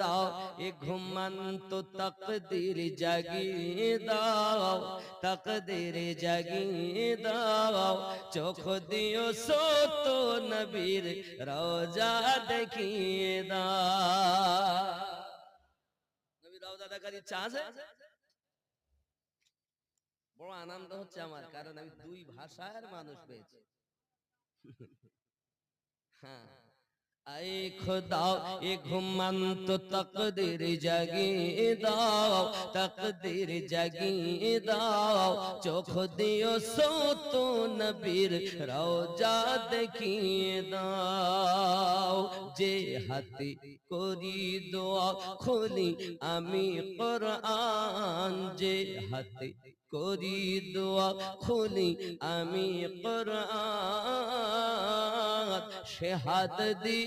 দাও, এ দাও চোখ দিও সত নবীর রোজা দেখিয়ে দাও। নবীর রওজা দেখার ইচ্ছা আছে? বড় আনন্দ হচ্ছে আমার, কারণ আমি দুই ভাষার মানুষ পেয়েছি। হ্যাঁ। আয়ে খোদা, এ ঘুমন্ত তকদির জাগিয়ে দাও, তকদির জাগিয়ে দাও। চোখ দিও সত নবীর রওজা দেখিয়ে দাও। যে হাতে করি দোয়া খুলি আমি কোরআন, যে হাতে করি দোয়া খুলি আমি কোরআন। সে হাত দি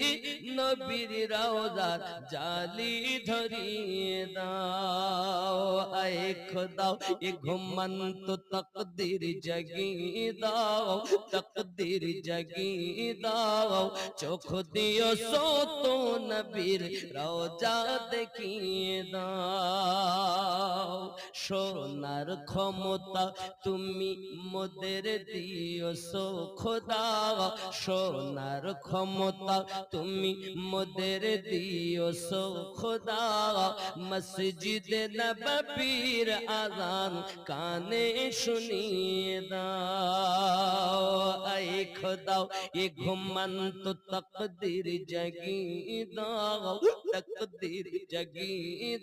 নবীর রওজার জালি ধরিয়ে দাও। আয় খোদাও, এ ঘুমন্ত তকদির জাগিয়ে দাও, তকদির জাগিয়ে দাও। চোখ দিও সত নবীর রওজা দেখিয়ে দাও। সোনার ক্ষমতা তুমি মোদের দিও সো খোদা। সোনার ক্ষমতা তুমি মোদের দিও সো খোদা। মসজিদ নববীর আজান কানে শুনিয়ে দাও। আই খোদাও এ ঘুমন্ত তকদির জাগিয়ে দাও, তকদির জগি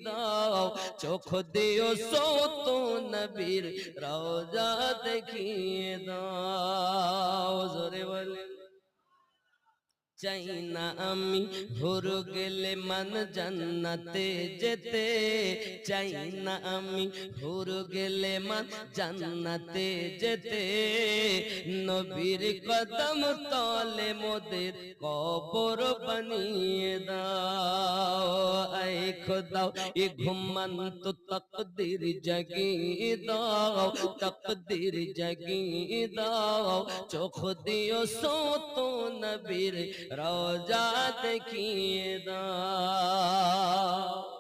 দাও। চোখ দিও সত নবীর রওজা দেখিয়ে দাও। জোরে বলেন চাই না আমি ভোর গেলে মান জান্নাতে যেতে। চাই আমি ভোর গেলে মান জান্নাতে যেতে। নবীর কদম তলে মোদের কবর বানিয়ে দাও। আই খোদাও এ ঘুমন্ত তকদির জাগিয়ে দাও, তকদির জাগিয়ে দাও। চোখ দিও সত নবীর রওজা দেখিয়ে দাও।